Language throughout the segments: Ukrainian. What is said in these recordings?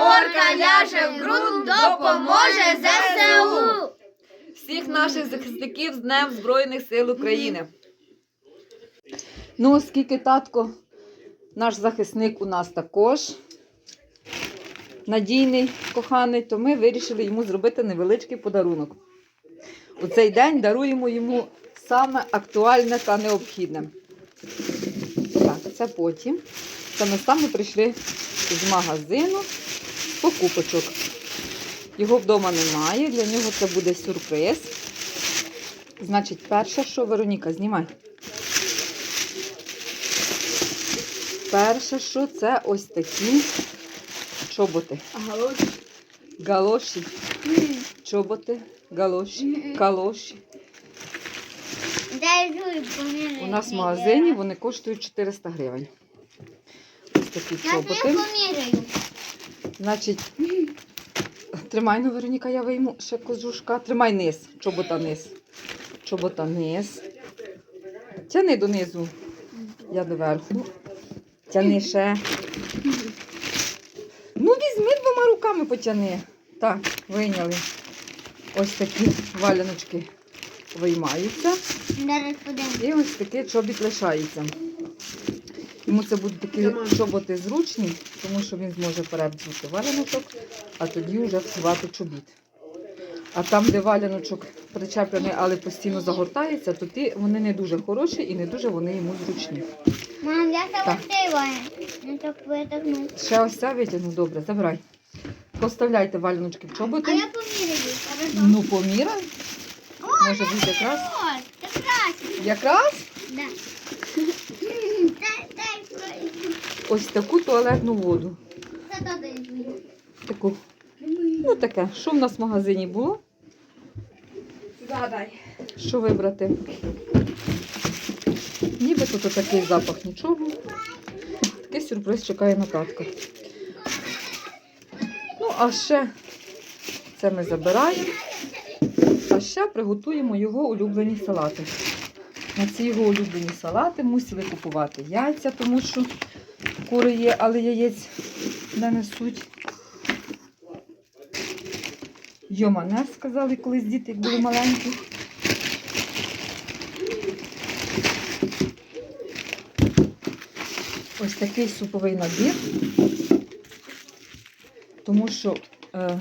орка ляже в ґрунт, допоможе ЗСУ. Всіх наших захисників з Днем Збройних сил України. Ну, оскільки татко, наш захисник у нас також надійний, коханий, то ми вирішили йому зробити невеличкий подарунок. У цей день даруємо йому саме актуальне та необхідне. Так, це потім. Це ми саме прийшли з магазину покупочок. Його вдома немає, для нього це буде сюрприз. Значить, перше, що Вероніка, знімай. Перше, що це ось такі чоботи. Галоші. Чоботи, галоші, калоші. У нас в магазині вони коштують 400 гривень. Ось такі чоботи. Значить, тримай, ну, Вероніка, я вийму ще кожушка. Тримай низ, чобота низ. Чобота низ. Тяни донизу. Я доверху. Тяни ще. Ну, візьми двома руками потяни. Так, вийняли. Ось такі валяночки виймаються. І ось такий чобіт лишається. Йому це будуть такі чоботи зручні, тому що він зможе вперед валяночок, а тоді вже вшивати чобіт. А там, де валяночок причеплений, але постійно загортається, то ті вони не дуже хороші і не дуже вони йому зручні. Мам, я Так. Ще ось це витягну, добре, забирай. Поставляйте валяночки в А чоботи. я поміряю. Ну, поміряй. Може бути якраз. Якраз Да. Ось таку туалетну воду. Таку. Ну таке, що в нас в магазині було? Задай. Що вибрати? Ніби тут такий запах нічого. Такий сюрприз чекає на татка. Ну, а ще це ми забираємо. А ще приготуємо його улюблені салати. На ці його улюблені салати мусили купувати яйця, тому що кури є, але яєць не несуть. Йомане, сказали колись діти, як були маленькі. Ось такий суповий набір, тому що е,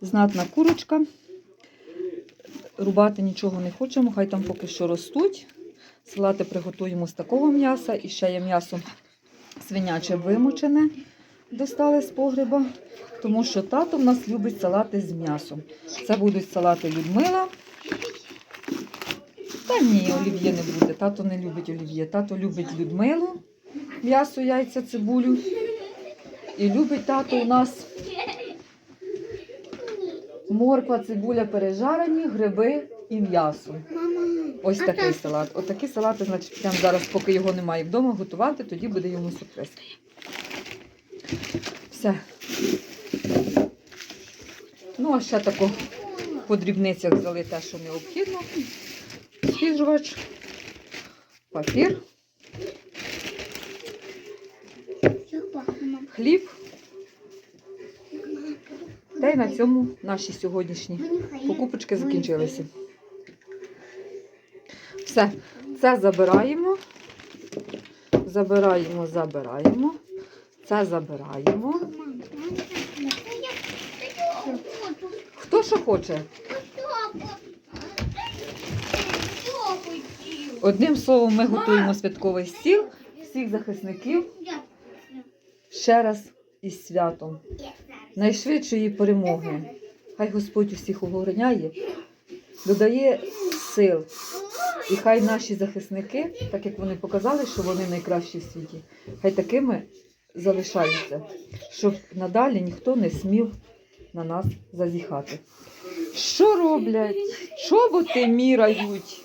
знатна курочка. Рубати нічого не хочемо, хай там поки що ростуть. Салати приготуємо з такого м'яса і ще є м'ясо свиняче вимочене, достали з погреба, тому що тато в нас любить салати з м'ясом. Це будуть салати Людмила. Та ні, олів'є не буде. Тато не любить олів'є. Тато любить Людмилу, м'ясо, яйця, цибулю. І любить тато у нас морква, цибуля пережарені, гриби і м'ясо. Ось такий так. салат. Отакі салати, значить, прямо зараз, поки його немає вдома, готувати, тоді буде йому сюрприз. Все. Ну, а ще тако по дрібницях взяли те, що необхідно. Свіжувач, папір, хліб. Та й на цьому наші сьогоднішні покупочки закінчилися. Все, це забираємо. Забираємо, забираємо. Це забираємо. Хто що хоче? Одним словом, ми готуємо святковий стіл всіх захисників ще раз із святом. Найшвидшої перемоги. Хай Господь усіх охороняє, додає сил. І хай наші захисники, так як вони показали, що вони найкращі в світі, хай такими залишаються, щоб надалі ніхто не смів на нас зазіхати. Що роблять? Чоботи мірають.